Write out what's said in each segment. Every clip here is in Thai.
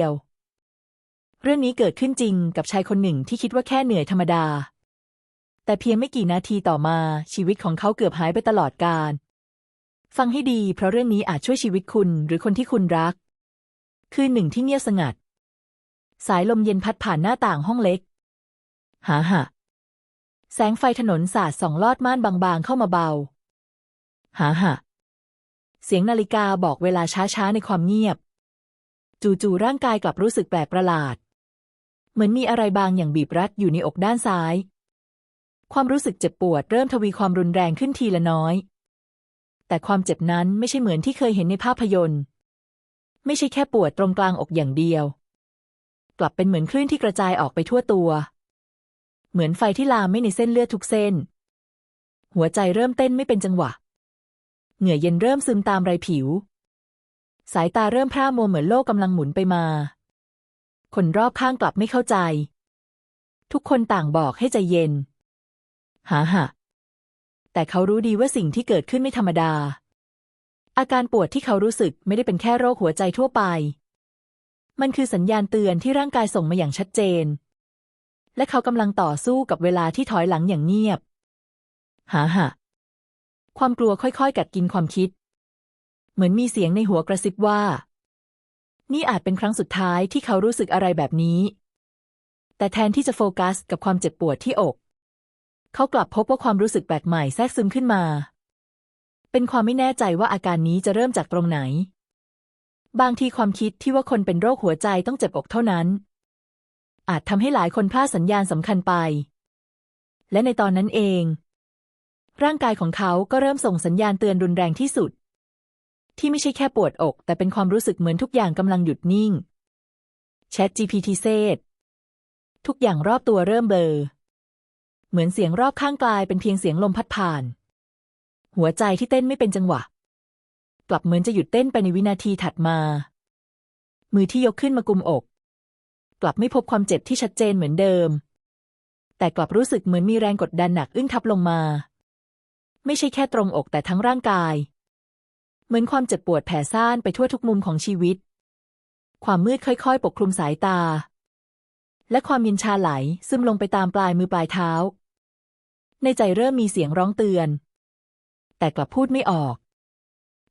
ยว เรื่องนี้เกิดขึ้นจริงกับชายคนหนึ่งที่คิดว่าแค่เหนื่อยธรรมดา แต่เพียงไม่กี่นาทีต่อมาชีวิตของเขาเกือบหายไปตลอดกาลฟังให้ดีเพราะเรื่องนี้อาจช่วยชีวิตคุณหรือคนที่คุณรัก คืนหนึ่งที่เงียบสงัด สายลมเย็นพัดผ่านหน้าต่างห้องเล็ก หาหะแสงไฟถนนสาดส่องลอดม่านบางๆเข้ามาเบา หาหะเสียงนาฬิกาบอกเวลาช้าๆในความเงียบ จู่ๆร่างกายกลับรู้สึกแปลกประหลาด เหมือนมีอะไรบางอย่างบีบรัดอยู่ในอกด้านซ้าย ความรู้สึกเจ็บปวดเริ่มทวีความรุนแรงขึ้นทีละน้อย แต่ความเจ็บนั้นไม่ใช่เหมือนที่เคยเห็นในภาพยนตร์ ไม่ใช่แค่ปวดตรงกลางอกอย่างเดียว กลับเป็นเหมือนคลื่นที่กระจายออกไปทั่วตัว เหมือนไฟที่ลามไม่ในเส้นเลือดทุกเส้น หัวใจเริ่มเต้นไม่เป็นจังหวะ เหงื่อเย็นเริ่มซึมตามไรผิว สายตาเริ่มพร่ามัวเหมือนโลกกำลังหมุนไปมา คนรอบข้างกลับไม่เข้าใจ ทุกคนต่างบอกให้ใจเย็น หาหะแต่เขารู้ดีว่าสิ่งที่เกิดขึ้นไม่ธรรมดา อาการปวดที่เขารู้สึกไม่ได้เป็นแค่โรคหัวใจทั่วไป มันคือสัญญาณเตือนที่ร่างกายส่งมาอย่างชัดเจน และเขากำลังต่อสู้กับเวลาที่ถอยหลังอย่างเงียบ หาหะความกลัวค่อยๆ กัดกินความคิด เหมือนมีเสียงในหัวกระซิบว่า นี่อาจเป็นครั้งสุดท้ายที่เขารู้สึกอะไรแบบนี้ แต่แทนที่จะโฟกัสกับความเจ็บปวดที่อก เขากลับพบว่าความรู้สึกแปลกใหม่แทรกซึมขึ้นมา เป็นความไม่แน่ใจว่าอาการนี้จะเริ่มจากตรงไหน บางทีความคิดที่ว่าคนเป็นโรคหัวใจต้องเจ็บอกเท่านั้น อาจทำให้หลายคนพลาดสัญญาณสำคัญไป และในตอนนั้นเองร่างกายของเขาก็เริ่มส่งสัญญาณเตือนรุนแรงที่สุด ที่ไม่ใช่แค่ปวดอก แต่เป็นความรู้สึกเหมือนทุกอย่างกำลังหยุดนิ่ง Chat GPT เซตทุกอย่างรอบตัวเริ่มเบลอ เหมือนเสียงรอบข้างกลายเป็นเพียงเสียงลมพัดผ่าน หัวใจที่เต้นไม่เป็นจังหวะ กลับเหมือนจะหยุดเต้นไปในวินาทีถัดมา มือที่ยกขึ้นมากุมอก กลับไม่พบความเจ็บที่ชัดเจนเหมือนเดิม แต่กลับรู้สึกเหมือนมีแรงกดดันหนักอึ้งทับลงมา ไม่ใช่แค่ตรงอกแต่ทั้งร่างกาย เหมือนความเจ็บปวดแผ่ซ่านไปทั่วทุกมุมของชีวิต ความมืดค่อยๆ ปกคลุมสายตา และความเย็นชาไหลซึมลงไปตามปลายมือปลายเท้า ในใจเริ่มมีเสียงร้องเตือน แต่กลับพูดไม่ออก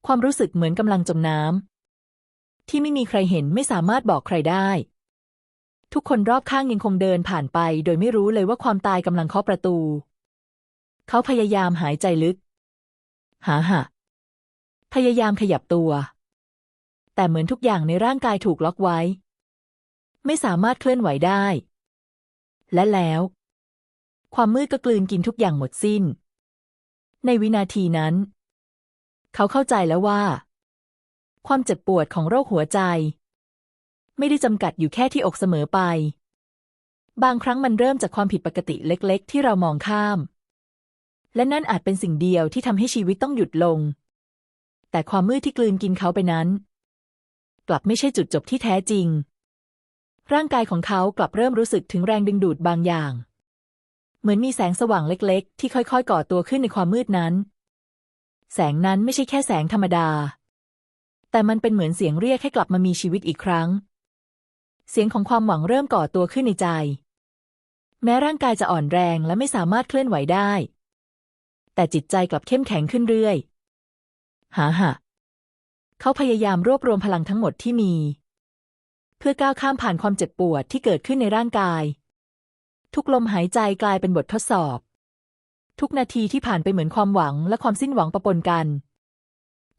ความรู้สึกเหมือนกำลังจมน้ำที่ไม่มีใครเห็นไม่สามารถบอกใครได้ ทุกคนรอบข้างยังคงเดินผ่านไป โดยไม่รู้เลยว่าความตายกำลังเคาะประตู เขาพยายามหายใจลึก หาหะ พยายามขยับตัว แต่เหมือนทุกอย่างในร่างกายถูกล็อกไว้ ไม่สามารถเคลื่อนไหวได้ และแล้ว ความมืดก็กลืนกินทุกอย่างหมดสิ้น ในวินาทีนั้น เขาเข้าใจแล้วว่า ความเจ็บปวดของโรคหัวใจ ไม่ได้จำกัดอยู่แค่ที่อกเสมอไป บางครั้งมันเริ่มจากความผิดปกติเล็ก ๆ ที่เรามองข้าม และนั่นอาจเป็นสิ่งเดียวที่ทำให้ชีวิตต้องหยุดลง แต่ความมืดที่กลืนกินเขาไปนั้น กลับไม่ใช่จุดจบที่แท้จริง ร่างกายของเขากลับเริ่มรู้สึกถึงแรงดึงดูดบางอย่าง เหมือนมีแสงสว่างเล็กๆ ที่ค่อยๆ ก่อตัวขึ้นในความมืดนั้น แสงนั้นไม่ใช่แค่แสงธรรมดา แต่มันเป็นเหมือนเสียงเรียกให้กลับมามีชีวิตอีกครั้ง เสียงของความหวังเริ่มก่อตัวขึ้นในใจ แม้ร่างกายจะอ่อนแรงและไม่สามารถเคลื่อนไหวได้ แต่จิตใจกลับเข้มแข็งขึ้นเรื่อย หาหะ เขาพยายามรวบรวมพลังทั้งหมดที่มี เพื่อก้าวข้ามผ่านความเจ็บปวดที่เกิดขึ้นในร่างกาย ทุกลมหายใจกลายเป็นบททดสอบ ทุกนาทีที่ผ่านไปเหมือนความหวังและความสิ้นหวังปะปนกัน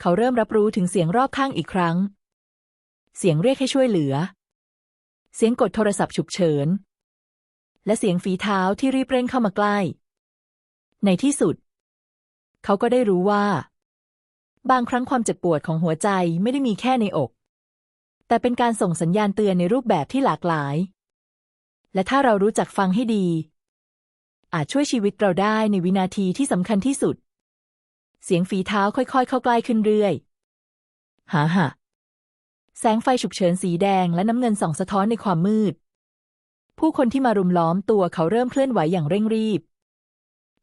เขาเริ่มรับรู้ถึงเสียงรอบข้างอีกครั้ง เสียงเรียกให้ช่วยเหลือ เสียงกดโทรศัพท์ฉุกเฉิน และเสียงฝีเท้าที่รีบเร่งเข้ามาใกล้ ในที่สุด เขาก็ได้รู้ว่า บางครั้งความเจ็บปวดของหัวใจไม่ได้มีแค่ในอก แต่เป็นการส่งสัญญาณเตือนในรูปแบบที่หลากหลาย และถ้าเรารู้จักฟังให้ดี อาจช่วยชีวิตเราได้ในวินาทีที่สำคัญที่สุด เสียงฝีเท้าค่อยๆ เข้าใกล้ขึ้นเรื่อยหาหะแสงไฟฉุกเฉินสีแดงและน้ำเงินส่องสะท้อนในความมืด ผู้คนที่มารุมล้อมตัวเขาเริ่มเคลื่อนไหวอย่างเร่งรีบ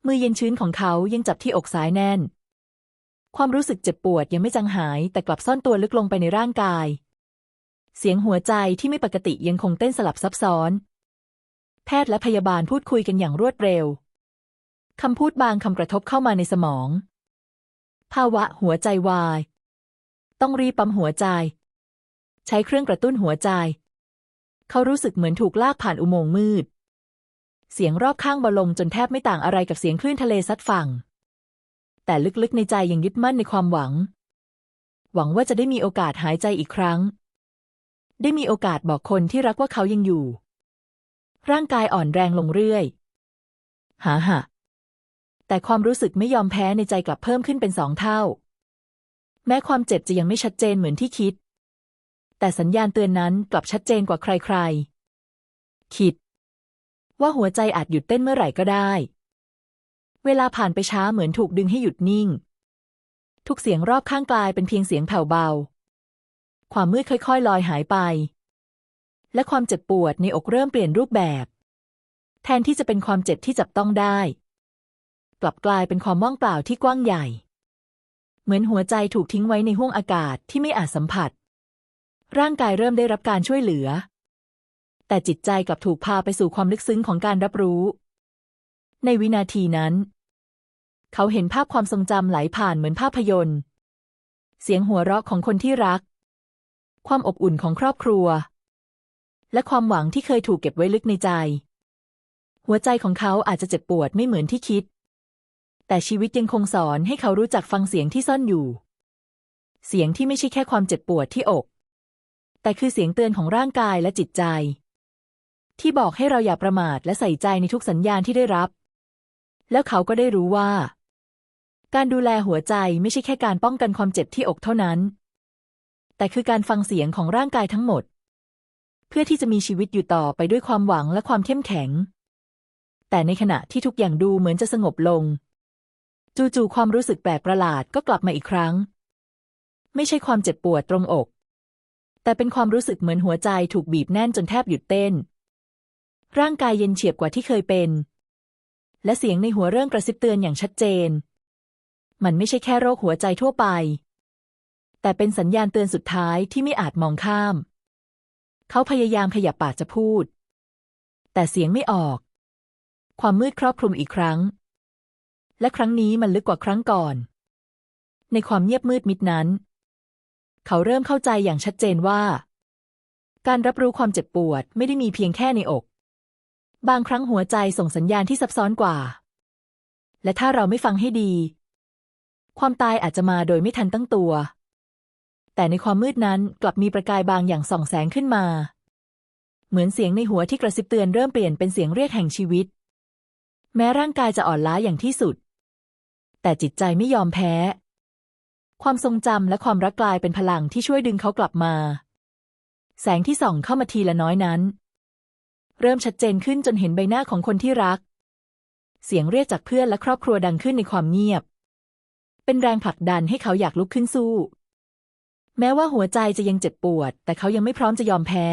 มือเย็นชื้นของเขายังจับที่อกซ้ายแน่น ความรู้สึกเจ็บปวดยังไม่จางหาย แต่กลับซ่อนตัวลึกลงไปในร่างกาย เสียงหัวใจที่ไม่ปกติยังคงเต้นสลับซับซ้อน แพทย์และพยาบาลพูดคุยกันอย่างรวดเร็วคำพูดบางคำกระทบเข้ามาในสมอง ภาวะหัวใจวาย ต้องรีบปั๊มหัวใจ ใช้เครื่องกระตุ้นหัวใจ เขารู้สึกเหมือนถูกลากผ่านอุโมงค์มืด เสียงรอบข้างเบาลงจนแทบไม่ต่างอะไรกับเสียงคลื่นทะเลซัดฝั่ง แต่ลึกๆในใจยังยึดมั่นในความหวัง หวังว่าจะได้มีโอกาสหายใจอีกครั้ง ได้มีโอกาสบอกคนที่รักว่าเขายังอยู่ ร่างกายอ่อนแรงลงเรื่อยหาหะแต่ความรู้สึกไม่ยอมแพ้ในใจกลับเพิ่มขึ้นเป็นสองเท่า แม้ความเจ็บจะยังไม่ชัดเจนเหมือนที่คิด แต่สัญญาณเตือนนั้นกลับชัดเจนกว่าใครๆ คิด ว่าหัวใจอาจหยุดเต้นเมื่อไหร่ก็ได้ เวลาผ่านไปช้าเหมือนถูกดึงให้หยุดนิ่ง ทุกเสียงรอบข้างกลายเป็นเพียงเสียงแผ่วเบา ความมืดค่อยๆ ลอยหายไป และความเจ็บปวดในอกเริ่มเปลี่ยนรูปแบบ แทนที่จะเป็นความเจ็บที่จับต้องได้ กลับกลายเป็นความว่างเปล่าที่กว้างใหญ่ เหมือนหัวใจถูกทิ้งไว้ในห้วงอากาศที่ไม่อาจสัมผัส ร่างกายเริ่มได้รับการช่วยเหลือ แต่จิตใจกลับถูกพาไปสู่ความลึกซึ้งของการรับรู้ ในวินาทีนั้น เขาเห็นภาพความทรงจำไหลผ่านเหมือนภาพยนตร์ เสียงหัวเราะของคนที่รัก ความอบอุ่นของครอบครัว และความหวังที่เคยถูกเก็บไว้ลึกในใจ หัวใจของเขาอาจจะเจ็บปวดไม่เหมือนที่คิด แต่ชีวิตยังคงสอนให้เขารู้จักฟังเสียงที่ซ่อนอยู่ เสียงที่ไม่ใช่แค่ความเจ็บปวดที่อก แต่คือเสียงเตือนของร่างกายและจิตใจที่บอกให้เราอย่าประมาทและใส่ใจในทุกสัญญาณที่ได้รับ แล้วเขาก็ได้รู้ว่า การดูแลหัวใจไม่ใช่แค่การป้องกันความเจ็บที่อกเท่านั้น แต่คือการฟังเสียงของร่างกายทั้งหมด เพื่อที่จะมีชีวิตอยู่ต่อไปด้วยความหวังและความเข้มแข็ง แต่ในขณะที่ทุกอย่างดูเหมือนจะสงบลง จู่ๆความรู้สึกแปลกประหลาดก็กลับมาอีกครั้ง ไม่ใช่ความเจ็บปวดตรงอก แต่เป็นความรู้สึกเหมือนหัวใจถูกบีบแน่นจนแทบหยุดเต้น ร่างกายเย็นเฉียบกว่าที่เคยเป็น และเสียงในหัวเริ่มกระซิบเตือนอย่างชัดเจน มันไม่ใช่แค่โรคหัวใจทั่วไป แต่เป็นสัญญาณเตือนสุดท้ายที่ไม่อาจมองข้าม เขาพยายามขยับปากจะพูด แต่เสียงไม่ออก ความมืดครอบคลุมอีกครั้ง และครั้งนี้มันลึกกว่าครั้งก่อน ในความเงียบมืดมิดนั้น เขาเริ่มเข้าใจอย่างชัดเจนว่า การรับรู้ความเจ็บปวดไม่ได้มีเพียงแค่ในอก บางครั้งหัวใจส่งสัญญาณที่ซับซ้อนกว่า และถ้าเราไม่ฟังให้ดี ความตายอาจจะมาโดยไม่ทันตั้งตัว แต่ในความมืดนั้นกลับมีประกายบางอย่างส่องแสงขึ้นมา เหมือนเสียงในหัวที่กระซิบเตือนเริ่มเปลี่ยนเป็นเสียงเรียกแห่งชีวิต แม้ร่างกายจะอ่อนล้าอย่างที่สุด แต่จิตใจไม่ยอมแพ้ ความทรงจำและความรักกลายเป็นพลังที่ช่วยดึงเขากลับมา แสงที่ส่องเข้ามาทีละน้อยนั้น เริ่มชัดเจนขึ้นจนเห็นใบหน้าของคนที่รัก เสียงเรียกจากเพื่อนและครอบครัวดังขึ้นในความเงียบ เป็นแรงผลักดันให้เขาอยากลุกขึ้นสู้ แม้ว่าหัวใจจะยังเจ็บปวด แต่เขายังไม่พร้อมจะยอมแพ้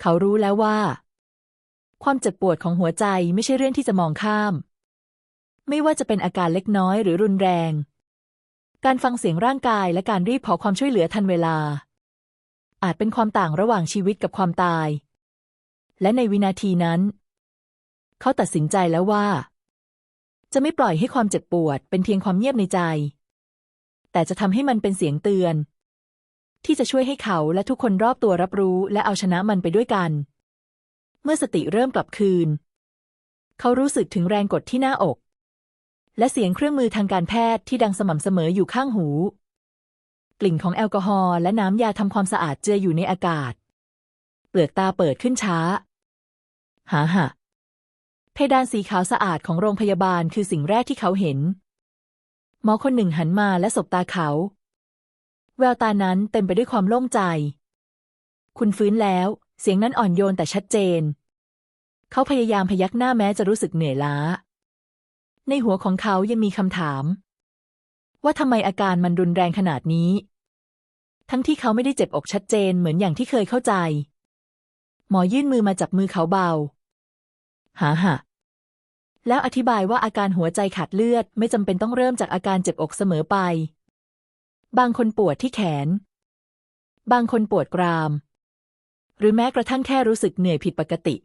เขารู้แล้วว่า ความเจ็บปวดของหัวใจไม่ใช่เรื่องที่จะมองข้าม ไม่ว่าจะเป็นอาการเล็กน้อยหรือรุนแรง การฟังเสียงร่างกายและการรีบขอความช่วยเหลือทันเวลาอาจเป็นความต่างระหว่างชีวิตกับความตาย และในวินาทีนั้น เขาตัดสินใจแล้วว่า จะไม่ปล่อยให้ความเจ็บปวดเป็นเพียงความเงียบในใจ แต่จะทำให้มันเป็นเสียงเตือน ที่จะช่วยให้เขาและทุกคนรอบตัวรับรู้และเอาชนะมันไปด้วยกัน เมื่อสติเริ่มกลับคืน เขารู้สึกถึงแรงกดที่หน้าอก และเสียงเครื่องมือทางการแพทย์ที่ดังสม่ำเสมออยู่ข้างหูกลิ่นของแอลกอฮอล์และน้ำยาทำความสะอาดเจืออยู่ในอากาศ เปลือกตาเปิดขึ้นช้า หาหะเพดานสีขาวสะอาดของโรงพยาบาลคือสิ่งแรกที่เขาเห็น หมอคนหนึ่งหันมาและสบตาเขา แววตานั้นเต็มไปด้วยความโล่งใจ คุณฟื้นแล้ว เสียงนั้นอ่อนโยนแต่ชัดเจน เขาพยายามพยักหน้าแม้จะรู้สึกเหนื่อยล้า ในหัวของเขายังมีคำถาม ว่าทำไมอาการมันรุนแรงขนาดนี้ ทั้งที่เขาไม่ได้เจ็บอกชัดเจนเหมือนอย่างที่เคยเข้าใจ หมอยื่นมือมาจับมือเขาเบาหาหะแล้วอธิบายว่าอาการหัวใจขาดเลือดไม่จำเป็นต้องเริ่มจากอาการเจ็บอกเสมอไป บางคนปวดที่แขน บางคนปวดกราม หรือแม้กระทั่งแค่รู้สึกเหนื่อยผิดปกติ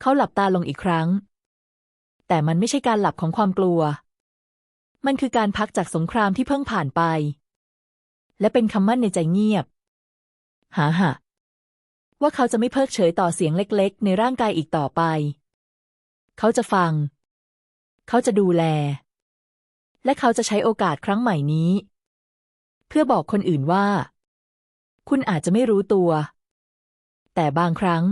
เขาหลับตาลงอีกครั้ง แต่มันไม่ใช่การหลับของความกลัว มันคือการพักจากสงครามที่เพิ่งผ่านไป และเป็นคำมั่นในใจเงียบ หาหะ ว่าเขาจะไม่เพิกเฉยต่อเสียงเล็กๆ ในร่างกายอีกต่อไป เขาจะฟัง เขาจะดูแล และเขาจะใช้โอกาสครั้งใหม่นี้ เพื่อบอกคนอื่นว่า คุณอาจจะไม่รู้ตัว แต่บางครั้ง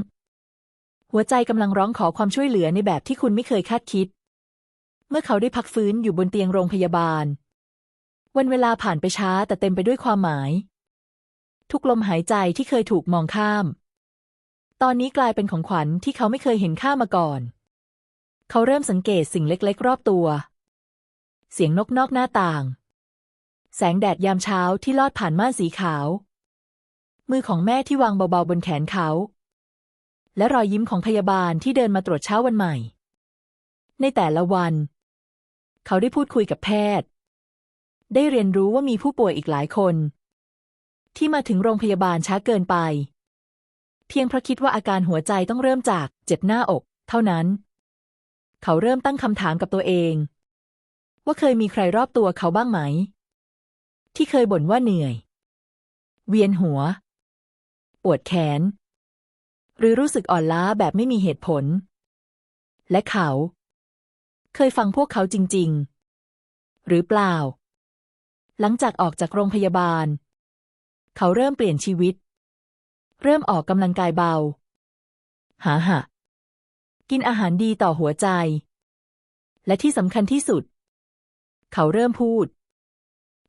หัวใจกำลังร้องขอความช่วยเหลือในแบบที่คุณไม่เคยคาดคิด เมื่อเขาได้พักฟื้นอยู่บนเตียงโรงพยาบาล วันเวลาผ่านไปช้าแต่เต็มไปด้วยความหมาย ทุกลมหายใจที่เคยถูกมองข้าม ตอนนี้กลายเป็นของขวัญที่เขาไม่เคยเห็นค่ามาก่อน เขาเริ่มสังเกตสิ่งเล็กๆ รอบตัว เสียงนกนอกหน้าต่าง แสงแดดยามเช้าที่ลอดผ่านม่านสีขาว มือของแม่ที่วางเบาๆบนแขนเขา และรอยยิ้มของพยาบาลที่เดินมาตรวจเช้าวันใหม่ ในแต่ละวัน เขาได้พูดคุยกับแพทย์ ได้เรียนรู้ว่ามีผู้ป่วยอีกหลายคน ที่มาถึงโรงพยาบาลช้าเกินไป เพียงเพราะคิดว่าอาการหัวใจต้องเริ่มจากเจ็บหน้าอก เท่านั้น เขาเริ่มตั้งคำถามกับตัวเอง ว่าเคยมีใครรอบตัวเขาบ้างไหม ที่เคยบ่นว่าเหนื่อย เวียนหัว ปวดแขน หรือรู้สึกอ่อนล้าแบบไม่มีเหตุผล และเขา เคยฟังพวกเขาจริง ๆ หรือเปล่า หลังจากออกจากโรงพยาบาล เขาเริ่มเปลี่ยนชีวิต เริ่มออกกำลังกายเบา หาหะ กินอาหารดีต่อหัวใจ และที่สำคัญที่สุด เขาเริ่มพูด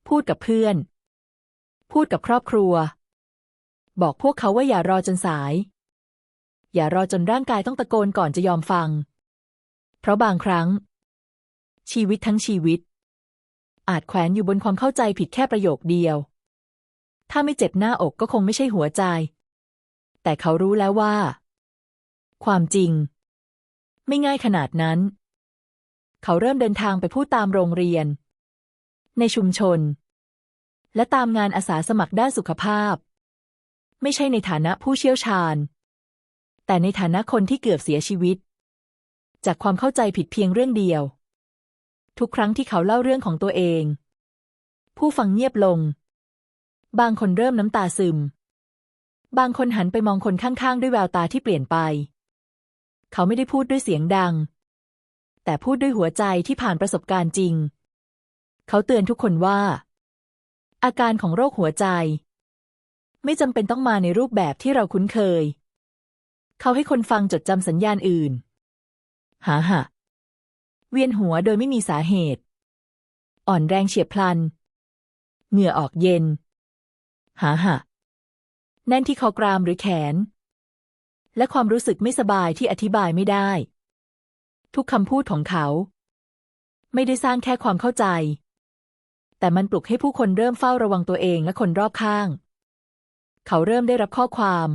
พูดกับเพื่อน พูดกับครอบครัว บอกพวกเขาว่าอย่ารอจนสาย อย่ารอจนร่างกายต้องตะโกนก่อนจะยอมฟัง เพราะบางครั้ง ชีวิตทั้งชีวิต อาจแขวนอยู่บนความเข้าใจผิดแค่ประโยคเดียวถ้าไม่เจ็บหน้าอกก็คงไม่ใช่หัวใจ แต่เขารู้แล้วว่า ความจริง ไม่ง่ายขนาดนั้น เขาเริ่มเดินทางไปพูดตามโรงเรียน ในชุมชน และตามงานอาสาสมัครด้านสุขภาพ ไม่ใช่ในฐานะผู้เชี่ยวชาญ แต่ในฐานะคนที่เกือบเสียชีวิต จากความเข้าใจผิดเพียงเรื่องเดียว ทุกครั้งที่เขาเล่าเรื่องของตัวเอง ผู้ฟังเงียบลง บางคนเริ่มน้ำตาซึม บางคนหันไปมองคนข้างๆ ด้วยแววตาที่เปลี่ยนไป เขาไม่ได้พูดด้วยเสียงดัง แต่พูดด้วยหัวใจที่ผ่านประสบการณ์จริง เขาเตือนทุกคนว่า อาการของโรคหัวใจ ไม่จำเป็นต้องมาในรูปแบบที่เราคุ้นเคย เขาให้คนฟังจดจำสัญญาณอื่น หาหะเวียนหัวโดยไม่มีสาเหตุ อ่อนแรงเฉียบพลัน เหงื่อออกเย็น หาหะ แน่นที่คอกรามหรือแขน และความรู้สึกไม่สบายที่อธิบายไม่ได้ ทุกคำพูดของเขา ไม่ได้สร้างแค่ความเข้าใจ แต่มันปลุกให้ผู้คนเริ่มเฝ้าระวังตัวเองและคนรอบข้าง เขาเริ่มได้รับข้อความ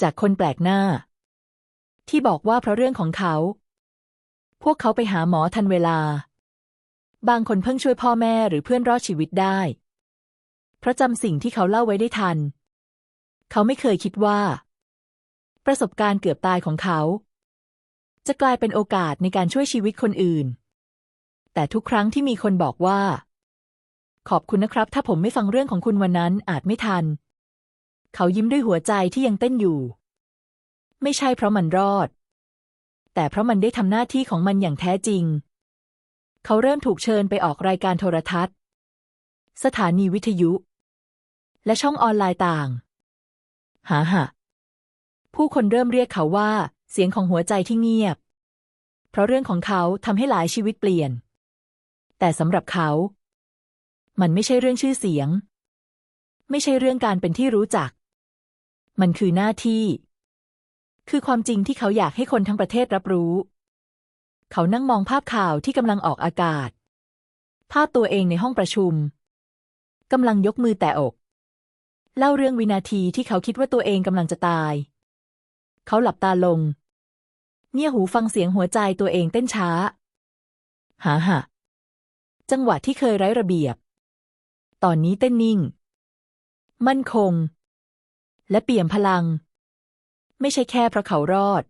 จากคนแปลกหน้า ที่บอกว่าเพราะเรื่องของเขา พวกเขาไปหาหมอทันเวลา บางคนเพิ่งช่วยพ่อแม่หรือเพื่อนรอดชีวิตได้ เพราะจำสิ่งที่เขาเล่าไว้ได้ทัน เขาไม่เคยคิดว่า ประสบการณ์เกือบตายของเขา จะกลายเป็นโอกาสในการช่วยชีวิตคนอื่น แต่ทุกครั้งที่มีคนบอกว่า ขอบคุณนะครับ ถ้าผมไม่ฟังเรื่องของคุณวันนั้นอาจไม่ทัน เขายิ้มด้วยหัวใจที่ยังเต้นอยู่ ไม่ใช่เพราะมันรอด แต่เพราะมันได้ทำหน้าที่ของมันอย่างแท้จริง เขาเริ่มถูกเชิญไปออกรายการโทรทัศน์ สถานีวิทยุ และช่องออนไลน์ต่าง หาหะผู้คนเริ่มเรียกเขาว่า เสียงของหัวใจที่เงียบ เพราะเรื่องของเขาทำให้หลายชีวิตเปลี่ยน แต่สำหรับเขา มันไม่ใช่เรื่องชื่อเสียง ไม่ใช่เรื่องการเป็นที่รู้จัก มันคือหน้าที่ คือความจริงที่เขาอยากให้คนทั้งประเทศรับรู้ เขานั่งมองภาพข่าวที่กำลังออกอากาศ ภาพตัวเองในห้องประชุมกำลังยกมือแตะอก เล่าเรื่องวินาทีที่เขาคิดว่าตัวเองกำลังจะตาย เขาหลับตาลง เงี่ยหูฟังเสียงหัวใจตัวเองเต้นช้า หาหะจังหวะที่เคยไร้ระเบียบ ตอนนี้เต้นนิ่ง มั่นคง และเปี่ยมพลัง ไม่ใช่แค่เพราะเขารอด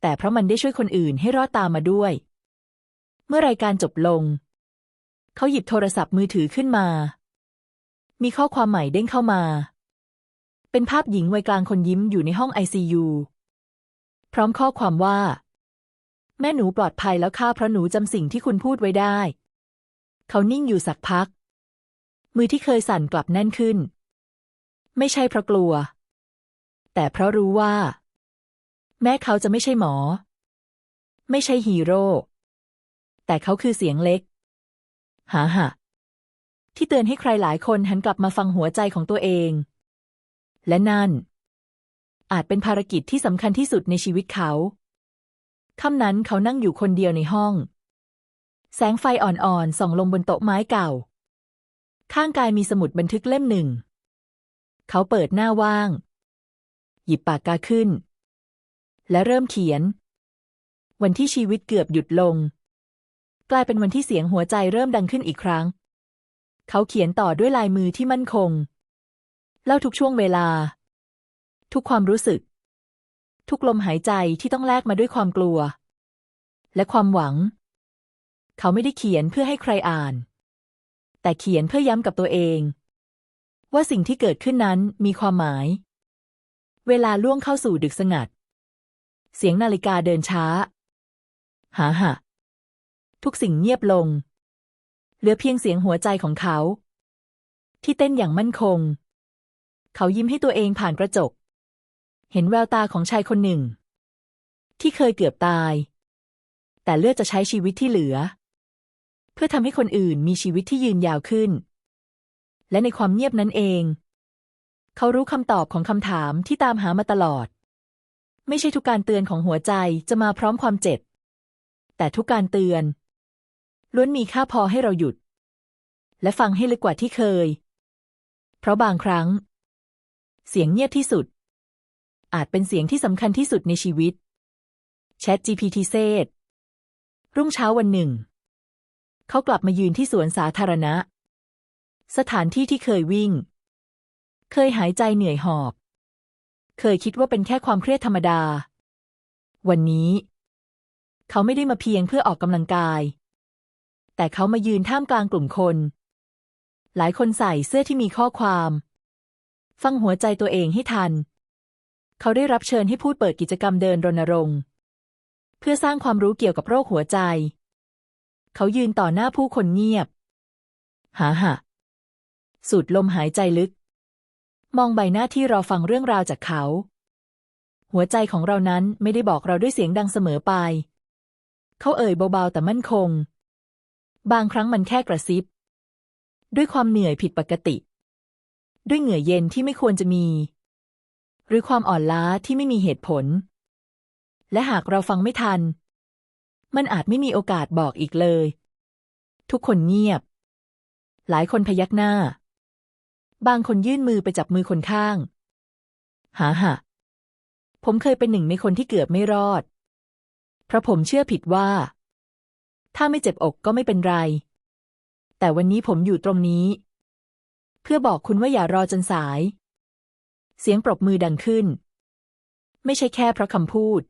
แต่เพราะมันได้ช่วยคนอื่นให้รอดตามมาด้วย เมื่อรายการจบลง เขาหยิบโทรศัพท์มือถือขึ้นมา มีข้อความใหม่เด้งเข้ามา เป็นภาพหญิงวัยกลางคนยิ้มอยู่ในห้องไอซียูพร้อมข้อความว่า แม่หนูปลอดภัยแล้วค่ะเพราะหนูจำสิ่งที่คุณพูดไว้ได้ เขานิ่งอยู่สักพัก มือที่เคยสั่นกลับแน่นขึ้น ไม่ใช่เพราะกลัว แต่เพราะรู้ว่า แม้เขาจะไม่ใช่หมอ ไม่ใช่ฮีโร่แต่เขาคือเสียงเล็ก หาหะ ที่เตือนให้ใครหลายคนหันกลับมาฟังหัวใจของตัวเอง และนั่น อาจเป็นภารกิจที่สำคัญที่สุดในชีวิตเขาค่ำนั้นเขานั่งอยู่คนเดียวในห้อง แสงไฟอ่อนๆส่องลงบนโต๊ะไม้เก่า ข้างกายมีสมุดบันทึกเล่มหนึ่ง เขาเปิดหน้าว่าง หยิบปากกาขึ้น และเริ่มเขียน วันที่ชีวิตเกือบหยุดลง กลายเป็นวันที่เสียงหัวใจเริ่มดังขึ้นอีกครั้ง เขาเขียนต่อด้วยลายมือที่มั่นคง เล่าทุกช่วงเวลา ทุกความรู้สึก ทุกลมหายใจที่ต้องแลกมาด้วยความกลัว และความหวัง เขาไม่ได้เขียนเพื่อให้ใครอ่าน แต่เขียนเพื่อย้ำกับตัวเอง ว่าสิ่งที่เกิดขึ้นนั้นมีความหมาย เวลาล่วงเข้าสู่ดึกสงัด เสียงนาฬิกาเดินช้า หาหะทุกสิ่งเงียบลง เหลือเพียงเสียงหัวใจของเขา ที่เต้นอย่างมั่นคง เขายิ้มให้ตัวเองผ่านกระจก เห็นแววตาของชายคนหนึ่ง ที่เคยเกือบตาย แต่เลือกจะใช้ชีวิตที่เหลือ เพื่อทำให้คนอื่นมีชีวิตที่ยืนยาวขึ้น และในความเงียบนั้นเอง เขารู้คำตอบของคำถามที่ตามหามาตลอด ไม่ใช่ทุกการเตือนของหัวใจจะมาพร้อมความเจ็บ แต่ทุกการเตือน ล้วนมีค่าพอให้เราหยุด และฟังให้ลึกกว่าที่เคย เพราะบางครั้ง เสียงเงียบที่สุด อาจเป็นเสียงที่สำคัญที่สุดในชีวิต Chat GPT เซตรุ่งเช้าวันหนึ่ง เขากลับมายืนที่สวนสาธารณะ สถานที่ที่เคยวิ่ง เคยหายใจเหนื่อยหอบ เคยคิดว่าเป็นแค่ความเครียดธรรมดา วันนี้ เขาไม่ได้มาเพียงเพื่อออกกำลังกาย แต่เขามายืนท่ามกลางกลุ่มคน หลายคนใส่เสื้อที่มีข้อความ ฟังหัวใจตัวเองให้ทัน เขาได้รับเชิญให้พูดเปิดกิจกรรมเดินรณรงค์ เพื่อสร้างความรู้เกี่ยวกับโรคหัวใจ เขายืนต่อหน้าผู้คนเงียบ หาหะสูดลมหายใจลึก มองใบหน้าที่รอฟังเรื่องราวจากเขา หัวใจของเรานั้นไม่ได้บอกเราด้วยเสียงดังเสมอไป เขาเอ่ยเบาๆแต่มั่นคง บางครั้งมันแค่กระซิบ ด้วยความเหนื่อยผิดปกติ ด้วยเหงื่อเย็นที่ไม่ควรจะมี หรือความอ่อนล้าที่ไม่มีเหตุผล และหากเราฟังไม่ทัน มันอาจไม่มีโอกาสบอกอีกเลย ทุกคนเงียบ หลายคนพยักหน้า บางคนยื่นมือไปจับมือคนข้าง หาหะผมเคยเป็นหนึ่งในคนที่เกือบไม่รอด เพราะผมเชื่อผิดว่า ถ้าไม่เจ็บอกก็ไม่เป็นไร แต่วันนี้ผมอยู่ตรงนี้ เพื่อบอกคุณว่าอย่ารอจนสาย เสียงปรบมือดังขึ้น ไม่ใช่แค่เพราะคำพูด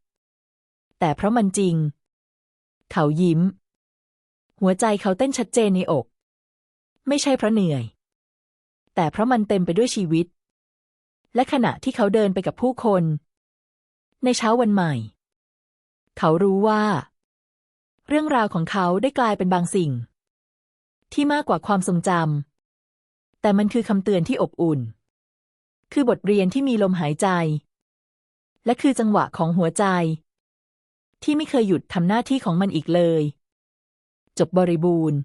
แต่เพราะมันจริง เขายิ้ม หัวใจเขาเต้นชัดเจนในอก ไม่ใช่เพราะเหนื่อย แต่เพราะมันเต็มไปด้วยชีวิต และขณะที่เขาเดินไปกับผู้คน ในเช้าวันใหม่ เขารู้ว่า เรื่องราวของเขาได้กลายเป็นบางสิ่ง ที่มากกว่าความทรงจำแต่มันคือคำเตือนที่อบอุ่น คือบทเรียนที่มีลมหายใจ และคือจังหวะของหัวใจ ที่ไม่เคยหยุดทำหน้าที่ของมันอีกเลย จบบริบูรณ์